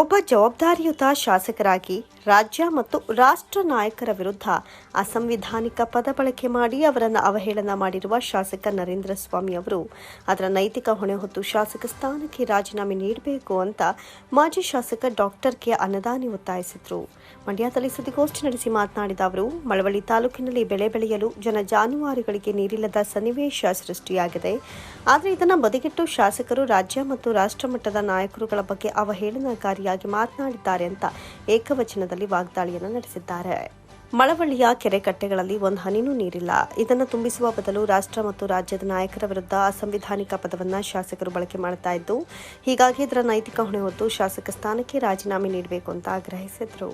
ಒಬ್ಬ ಜವಾಬ್ದಾರಿಯುತ ಶಾಸಕರಾಗಿ ರಾಜ್ಯ ಮತ್ತು ರಾಷ್ಟ್ರ ನಾಯಕರ ವಿರುದ್ಧ ಅಸಂವಿಧಾನಿಕ ಪದ ಬಳಕೆ ಮಾಡಿ ಅವರನ್ನು ಅವಹೇಳನ ಮಾಡಿರುವ ಶಾಸಕ ನರೇಂದ್ರ ಸ್ವಾಮಿ ಅವರು, ಅದರ ನೈತಿಕ ಹೊಣೆ ಹೊತ್ತು ಶಾಸಕ ಸ್ಥಾನಕ್ಕೆ ರಾಜೀನಾಮೆ ನೀಡಬೇಕು ಅಂತ ಮಾಜಿ ಶಾಸಕ ಡಾಕ್ಟರ್ ಕೆ ಅನ್ನದಾನಿ ಒತ್ತಾಯಿಸಿದರು. ಮಂಡ್ಯದಲ್ಲಿ ಸುದ್ದಿಗೋಷ್ಠಿ ನಡೆಸಿ ಮಾತನಾಡಿದ ಅವರು, ಮಳವಳ್ಳಿ ತಾಲೂಕಿನಲ್ಲಿ ಬೆಳೆ ಬೆಳೆಯಲು ಜನ ಜಾನುವಾರುಗಳಿಗೆ ನೀರಿಲ್ಲದ ಸನ್ನಿವೇಶ ಸೃಷ್ಟಿಯಾಗಿದೆ. ಆದರೆ ಇದನ್ನು ಬದಿಗಿಟ್ಟು ಶಾಸಕರು ರಾಜ್ಯ ಮತ್ತು ರಾಷ್ಟ್ರ ಮಟ್ಟದ ನಾಯಕರುಗಳ ಬಗ್ಗೆ ಅವಹೇಳನಕಾರಿಯಾಗಿ ಮಾತನಾಡಿದ್ದಾರೆ ಅಂತ ಏಕವಚನದಲ್ಲಿ ವಾಗ್ದಾಳಿಯನ್ನು ನಡೆಸಿದ್ದಾರೆ. ಮಳವಳ್ಳಿಯ ಕೆರೆ ಕಟ್ಟೆಗಳಲ್ಲಿ ಒಂದು ಹನಿನೂ ನೀರಿಲ್ಲ. ಇದನ್ನು ತುಂಬಿಸುವ ಬದಲು ರಾಷ್ಟ್ರ ಮತ್ತು ರಾಜ್ಯದ ನಾಯಕರ ವಿರುದ್ಧ ಅಸಂವಿಧಾನಿಕ ಪದವನ್ನು ಶಾಸಕರು ಬಳಕೆ ಮಾಡ್ತಾ ಇದ್ದು, ಹೀಗಾಗಿ ಇದರ ನೈತಿಕ ಹೊಣೆ ಹೊತ್ತು ಶಾಸಕ ಸ್ಥಾನಕ್ಕೆ ರಾಜೀನಾಮೆ ನೀಡಬೇಕು ಅಂತ ಆಗ್ರಹಿಸಿದರು.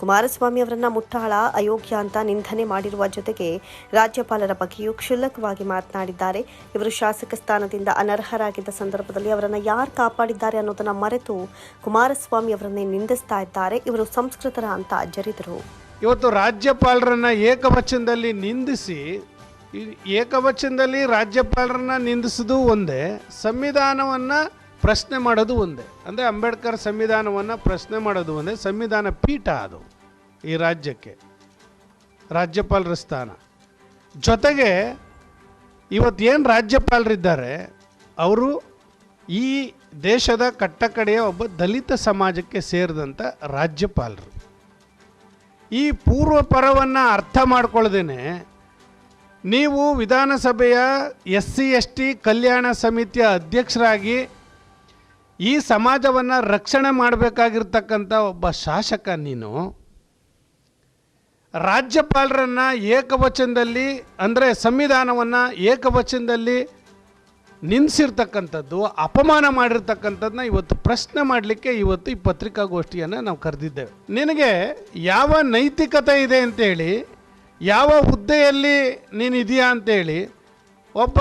ಕುಮಾರಸ್ವಾಮಿ ಅವರನ್ನ ಮುಟ್ಟಾಳ ಅಯೋಗ್ಯ ಅಂತ ನಿಂದನೆ ಮಾಡಿರುವ ಜೊತೆಗೆ ರಾಜ್ಯಪಾಲರ ಬಗ್ಗೆಯೂ ಕ್ಷುಲ್ಲಕವಾಗಿ ಮಾತನಾಡಿದ್ದಾರೆ. ಇವರು ಶಾಸಕ ಸ್ಥಾನದಿಂದ ಅನರ್ಹರಾಗಿದ್ದ ಸಂದರ್ಭದಲ್ಲಿ ಅವರನ್ನು ಯಾರು ಕಾಪಾಡಿದ್ದಾರೆ ಅನ್ನೋದನ್ನು ಮರೆತು ಕುಮಾರಸ್ವಾಮಿ ಅವರನ್ನೇ ನಿಂದಿಸ್ತಾ ಇದ್ದಾರೆ. ಇವರು ಸಂಸ್ಕೃತರ ಅಂತ ಜರಿದರು ಇವತ್ತು ರಾಜ್ಯಪಾಲರನ್ನ ಏಕವಚನದಲ್ಲಿ ನಿಂದಿಸಿ ಏಕವಚನದಲ್ಲಿ ರಾಜ್ಯಪಾಲರನ್ನ ನಿಂದಿಸೋದು ಒಂದೇ, ಸಂವಿಧಾನವನ್ನು ಪ್ರಶ್ನೆ ಮಾಡೋದು ಒಂದೇ. ಅಂದರೆ ಅಂಬೇಡ್ಕರ್ ಸಂವಿಧಾನವನ್ನು ಪ್ರಶ್ನೆ ಮಾಡೋದು ಒಂದೇ, ಸಂವಿಧಾನ ಪೀಠ ಅದು ಈ ರಾಜ್ಯಕ್ಕೆ, ರಾಜ್ಯಪಾಲರ ಸ್ಥಾನ. ಜೊತೆಗೆ ಇವತ್ತೇನು ರಾಜ್ಯಪಾಲರಿದ್ದಾರೆ, ಅವರು ಈ ದೇಶದ ಕಟ್ಟಕಡೆಯ ಒಬ್ಬ ದಲಿತ ಸಮಾಜಕ್ಕೆ ಸೇರಿದಂಥ ರಾಜ್ಯಪಾಲರು. ಈ ಪೂರ್ವ ಪರವನ್ನು ಅರ್ಥ ಮಾಡ್ಕೊಳ್ದೇನೆ ನೀವು ವಿಧಾನಸಭೆಯ ಎಸ್ ಸಿ ಎಸ್ ಟಿ ಕಲ್ಯಾಣ ಸಮಿತಿಯ ಅಧ್ಯಕ್ಷರಾಗಿ ಈ ಸಮಾಜವನ್ನು ರಕ್ಷಣೆ ಮಾಡಬೇಕಾಗಿರ್ತಕ್ಕಂಥ ಒಬ್ಬ ಶಾಸಕ ನೀನು, ರಾಜ್ಯಪಾಲರನ್ನು ಏಕವಚನದಲ್ಲಿ, ಅಂದರೆ ಸಂವಿಧಾನವನ್ನು ಏಕವಚನದಲ್ಲಿ ನಿನ್ಸಿರ್ತಕ್ಕಂಥದ್ದು ಅಪಮಾನ ಮಾಡಿರ್ತಕ್ಕಂಥದ್ದನ್ನ ಇವತ್ತು ಪ್ರಶ್ನೆ ಮಾಡಲಿಕ್ಕೆ ಇವತ್ತು ಈ ಪತ್ರಿಕಾಗೋಷ್ಠಿಯನ್ನು ನಾವು ಕರೆದಿದ್ದೇವೆ. ನಿನಗೆ ಯಾವ ನೈತಿಕತೆ ಇದೆ ಅಂತೇಳಿ, ಯಾವ ಹುದ್ದೆಯಲ್ಲಿ ನೀನು ಇದೆಯಾ ಅಂತೇಳಿ, ಒಬ್ಬ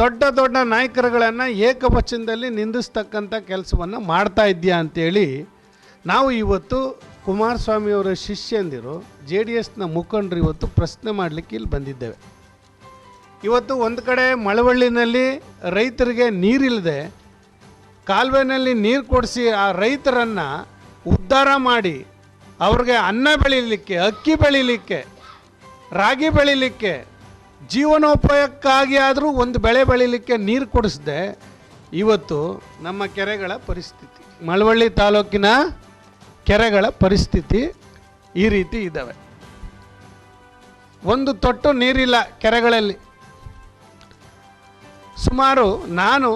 ದೊಡ್ಡ ದೊಡ್ಡ ನಾಯಕರುಗಳನ್ನು ಏಕವಚನದಲ್ಲಿ ನಿಂದಿಸ್ತಕ್ಕಂಥ ಕೆಲಸವನ್ನು ಮಾಡ್ತಾ ಇದೆಯಾ ಅಂತೇಳಿ, ನಾವು ಇವತ್ತು ಕುಮಾರಸ್ವಾಮಿಯವರ ಶಿಷ್ಯಂದಿರು, ಜೆ ಡಿ ಎಸ್ನ ಮುಖಂಡರು ಇವತ್ತು ಪ್ರಶ್ನೆ ಮಾಡಲಿಕ್ಕೆ ಇಲ್ಲಿ ಬಂದಿದ್ದೇವೆ. ಇವತ್ತು ಒಂದು ಕಡೆ ಮಳವಳ್ಳಿನಲ್ಲಿ ರೈತರಿಗೆ ನೀರಿಲ್ಲದೆ ಕಾಲುವೆನಲ್ಲಿ ನೀರು ಕೊಡಿಸಿ ಆ ರೈತರನ್ನು ಉದ್ಧಾರ ಮಾಡಿ ಅವ್ರಿಗೆ ಅನ್ನ ಬೆಳೀಲಿಕ್ಕೆ, ಅಕ್ಕಿ ಬೆಳೀಲಿಕ್ಕೆ, ರಾಗಿ ಬೆಳೀಲಿಕ್ಕೆ, ಜೀವನೋಪಾಯಕ್ಕಾಗಿ ಆದರೂ ಒಂದು ಬೆಳೆ ಬೆಳೀಲಿಕ್ಕೆ ನೀರು ಕೊಡಿಸ್ದೆ ಇವತ್ತು ನಮ್ಮ ಕೆರೆಗಳ ಪರಿಸ್ಥಿತಿ. ಮಳವಳ್ಳಿ ತಾಲೂಕಿನ ಕೆರೆಗಳ ಪರಿಸ್ಥಿತಿ ಈ ರೀತಿ ಇದ್ದಾವೆ ಒಂದು ತೊಟ್ಟು ನೀರಿಲ್ಲ ಕೆರೆಗಳಲ್ಲಿ. ಸುಮಾರು ನಾನು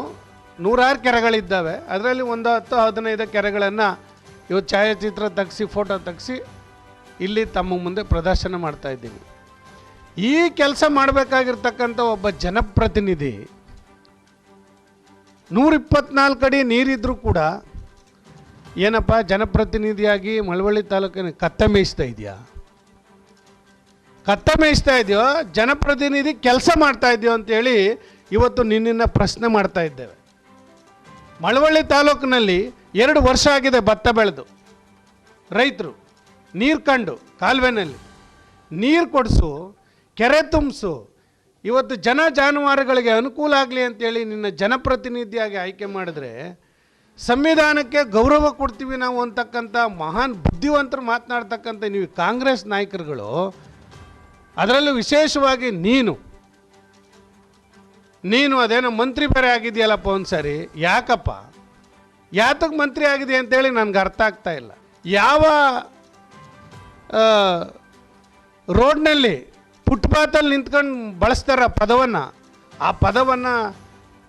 ನೂರಾರು ಕೆರೆಗಳಿದ್ದಾವೆ. ಅದರಲ್ಲಿ ಒಂದು ಹತ್ತು ಹದಿನೈದು ಕೆರೆಗಳನ್ನು ಇವತ್ತು ಛಾಯಾಚಿತ್ರ ತೆಗೆಸಿ ಫೋಟೋ ತೆಗೆಸಿ ಇಲ್ಲಿ ತಮ್ಮ ಮುಂದೆ ಪ್ರದರ್ಶನ ಮಾಡ್ತಾ ಇದ್ದೀನಿ ಈ ಕೆಲಸ ಮಾಡಬೇಕಾಗಿರ್ತಕ್ಕಂಥ ಒಬ್ಬ ಜನಪ್ರತಿನಿಧಿ ನೂರಿಪ್ಪತ್ನಾಲ್ಕು ಅಡಿ ನೀರಿದ್ದರೂ ಕೂಡ ಏನಪ್ಪ, ಜನಪ್ರತಿನಿಧಿಯಾಗಿ ಮಳವಳ್ಳಿ ತಾಲೂಕಿನ ಕತ್ತ ಮೇಯಿಸ್ತಾ ಇದೆಯಾ? ಕತ್ತ ಮೇಯಿಸ್ತಾ ಇದೆಯೋ? ಜನಪ್ರತಿನಿಧಿ ಕೆಲಸ ಮಾಡ್ತಾ ಇದೆಯೋ ಅಂತೇಳಿ ಇವತ್ತು ನಿನ್ನನ್ನು ಪ್ರಶ್ನೆ ಮಾಡ್ತಾ ಇದ್ದೇವೆ. ಮಳವಳ್ಳಿ ತಾಲೂಕಿನಲ್ಲಿ ಎರಡು ವರ್ಷ ಆಗಿದೆ ಭತ್ತ ಬೆಳೆದು. ರೈತರು, ನೀರು ಕಂಡು ಕಾಲುವೆನಲ್ಲಿ. ನೀರು ಕೊಡಿಸು, ಕೆರೆ ತುಂಬಿಸು, ಇವತ್ತು ಜನ ಜಾನುವಾರುಗಳಿಗೆ ಅನುಕೂಲ ಆಗಲಿ ಅಂತೇಳಿ ನಿನ್ನ ಜನಪ್ರತಿನಿಧಿಯಾಗಿ ಆಯ್ಕೆ ಮಾಡಿದ್ರೆ ಸಂವಿಧಾನಕ್ಕೆ ಗೌರವ ಕೊಡ್ತೀವಿ ನಾವು ಅಂತಕ್ಕಂಥ ಮಹಾನ್ ಬುದ್ಧಿವಂತರು ಮಾತನಾಡ್ತಕ್ಕಂಥ ನೀವು ಕಾಂಗ್ರೆಸ್ ನಾಯಕರುಗಳು, ಅದರಲ್ಲೂ ವಿಶೇಷವಾಗಿ ನೀನು ನೀನು ಅದೇನೋ ಮಂತ್ರಿ ಬೇರೆ ಆಗಿದೆಯಲ್ಲಪ್ಪ ಒಂದು ಸರಿ, ಯಾಕಪ್ಪ? ಯಾತಕ್ಕೆ ಮಂತ್ರಿ ಆಗಿದೆ ಅಂತೇಳಿ ನನಗೆ ಅರ್ಥ ಆಗ್ತಾ ಇಲ್ಲ. ಯಾವ ರೋಡ್ನಲ್ಲಿ ಫುಟ್ಪಾತಲ್ಲಿ ನಿಂತ್ಕೊಂಡು ಬಳಸ್ತಾರ ಪದವನ್ನು, ಆ ಪದವನ್ನು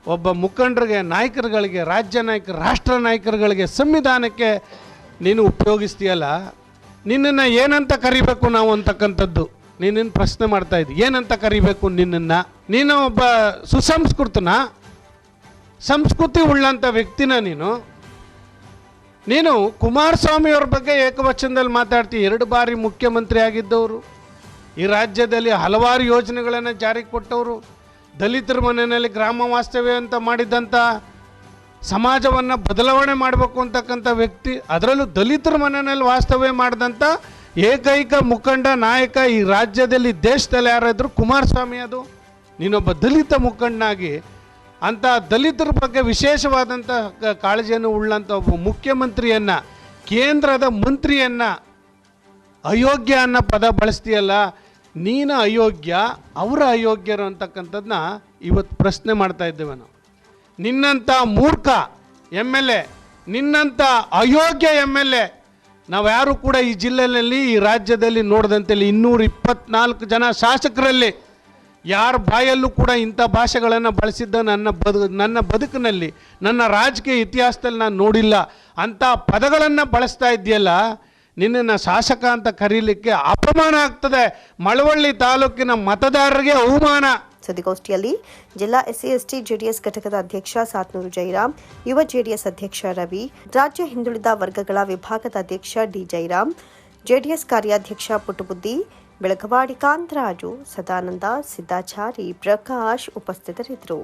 ಒಬ್ಬ ಮುಖಂಡರಿಗೆ, ನಾಯಕರುಗಳಿಗೆ, ರಾಜ್ಯ ನಾಯಕರು ರಾಷ್ಟ್ರ ನಾಯಕರುಗಳಿಗೆ ಸಂವಿಧಾನಕ್ಕೆ ನೀನು ಉಪಯೋಗಿಸ್ತೀಯಲ್ಲ, ನಿನ್ನನ್ನು ಏನಂತ ಕರಿಬೇಕು ನಾವು ಅಂತಕ್ಕಂಥದ್ದು? ನೀನೇನು ಪ್ರಶ್ನೆ ಮಾಡ್ತಾ ಇದ್ದಿ. ಏನಂತ ಕರಿಬೇಕು ನಿನ್ನನ್ನು? ನೀನು ಒಬ್ಬ ಸುಸಂಸ್ಕೃತನ, ಸಂಸ್ಕೃತಿ ಉಳ್ಳಂಥ ವ್ಯಕ್ತಿನ ನೀನು. ನೀನು ಕುಮಾರಸ್ವಾಮಿಯವ್ರ ಬಗ್ಗೆ ಏಕವಚನದಲ್ಲಿ ಮಾತಾಡ್ತೀವಿ ಎರಡು ಬಾರಿ ಮುಖ್ಯಮಂತ್ರಿ ಆಗಿದ್ದವರು. ಈ ರಾಜ್ಯದಲ್ಲಿ ಹಲವಾರು ಯೋಜನೆಗಳನ್ನು ಜಾರಿಗೆ ಕೊಟ್ಟವರು. ದಲಿತರ ಮನೆಯಲ್ಲಿ ಗ್ರಾಮ ವಾಸ್ತವ್ಯ ಅಂತ ಮಾಡಿದ್ದಂಥ ಸಮಾಜವನ್ನು ಬದಲಾವಣೆ ಮಾಡಬೇಕು ಅಂತಕ್ಕಂಥ ವ್ಯಕ್ತಿ. ಅದರಲ್ಲೂ ದಲಿತರ ಮನೆಯಲ್ಲಿ ವಾಸ್ತವ್ಯ ಮಾಡಿದಂಥ ಏಕೈಕ ಮುಖಂಡ ನಾಯಕ ಈ ರಾಜ್ಯದಲ್ಲಿ ದೇಶದಲ್ಲಿ ಯಾರಾದರೂ ಕುಮಾರಸ್ವಾಮಿ ಅದು? ನೀನೊಬ್ಬ ದಲಿತ ಮುಖಂಡನಾಗಿ ಅಂಥ ದಲಿತರ ಬಗ್ಗೆ ವಿಶೇಷವಾದಂಥ ಕಾಳಜಿಯನ್ನು ಉಳ್ಳಂಥ ಒಬ್ಬ ಮುಖ್ಯಮಂತ್ರಿಯನ್ನು, ಕೇಂದ್ರದ ಮಂತ್ರಿಯನ್ನು ಅಯೋಗ್ಯ ಅನ್ನೋ ಪದ ಬಳಸ್ತೀಯಲ್ಲ, ನೀನು ಅಯೋಗ್ಯ, ಅವರ ಅಯೋಗ್ಯರು ಅಂತಕ್ಕಂಥದ್ದನ್ನ ಇವತ್ತು ಪ್ರಶ್ನೆ ಮಾಡ್ತಾ ಇದ್ದೇವೆ ನಾವು. ನಿನ್ನಂಥ ಮೂರ್ಖ ಎಂ ಎಲ್ ಎ ನಿನ್ನಂಥ ಅಯೋಗ್ಯ ಎಂ ಎಲ್ ಎ ನಾವ್ಯಾರು ಕೂಡ ಈ ಜಿಲ್ಲೆಯಲ್ಲಿ, ಈ ರಾಜ್ಯದಲ್ಲಿ ನೋಡಿದಂತೆಲ್ಲಿ ಇನ್ನೂರ ಇಪ್ಪತ್ನಾಲ್ಕು ಜನ ಶಾಸಕರಲ್ಲಿ ಯಾರ ಬಾಯಲ್ಲೂ ಕೂಡ ಇಂಥ ಭಾಷೆಗಳನ್ನು ಬಳಸಿದ್ದ ನನ್ನ ಬದು, ನನ್ನ ಬದುಕಿನಲ್ಲಿ, ನನ್ನ ರಾಜಕೀಯ ಇತಿಹಾಸದಲ್ಲಿ ನಾನು ನೋಡಿಲ್ಲ. ಅಂಥ ಪದಗಳನ್ನು ಬಳಸ್ತಾ ಇದೆಯಲ್ಲ ನಿನ್ನನ್ನು ಶಾಸಕ ಅಂತ ಕರೀಲಿಕ್ಕೆ ಅಪಮಾನ ಆಗ್ತದೆ. ಮಳವಳ್ಳಿ ತಾಲೂಕಿನ ಮತದಾರರಿಗೆ ಅವಮಾನ. ಸುದ್ದಿಗೋಷ್ಠಿಯಲ್ಲಿ ಜಿಲ್ಲಾ ಎಸ್ಸಿ, ಎಸ್ಟಿ, ಜೆಡಿಎಸ್ ಘಟಕದ ಅಧ್ಯಕ್ಷ ಸಾತ್ನೂರು ಜೈರಾಮ್ ಯುವ ಜೆಡಿಎಸ್ ಅಧ್ಯಕ್ಷ ರವಿ, ರಾಜ್ಯ ಹಿಂದುಳಿದ ವರ್ಗಗಳ ವಿಭಾಗದ ಅಧ್ಯಕ್ಷ ಡಿ ಜೈರಾಮ್ ಜೆಡಿಎಸ್ ಕಾರ್ಯಾಧ್ಯಕ್ಷ ಪುಟ್ಟಬುದ್ದಿ, ಬೆಳಗವಾಡಿ ಕಾಂತರಾಜು, ಸದಾನಂದ, ಸಿದ್ದಾಚಾರಿ, ಪ್ರಕಾಶ್ ಉಪಸ್ಥಿತರಿದ್ದರು.